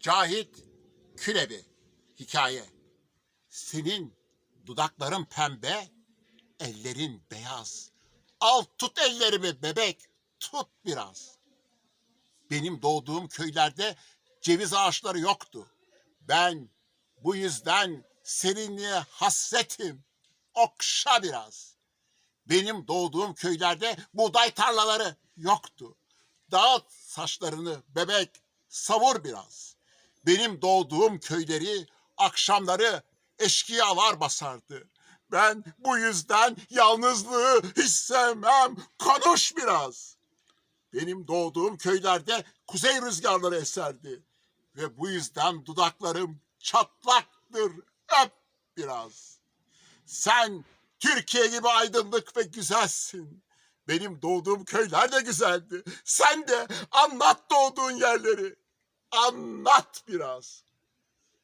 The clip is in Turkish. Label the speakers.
Speaker 1: Cahit Külebi hikaye. Senin dudakların pembe, ellerin beyaz. Al tut ellerimi bebek, tut biraz. Benim doğduğum köylerde ceviz ağaçları yoktu. Ben bu yüzden serinliğe hasretim. Okşa biraz. Benim doğduğum köylerde buğday tarlaları yoktu. Dağıt saçlarını bebek, savur biraz. Benim doğduğum köyleri akşamları eşkıyalar basardı. Ben bu yüzden yalnızlığı hiç sevmem. Konuş biraz. Benim doğduğum köylerde kuzey rüzgarları eserdi. Ve bu yüzden dudaklarım çatlaktır. Öp biraz. Sen Türkiye gibi aydınlık ve güzelsin. Benim doğduğum köyler de güzeldi. Sen de anlat doğduğun yerleri. Anlat biraz.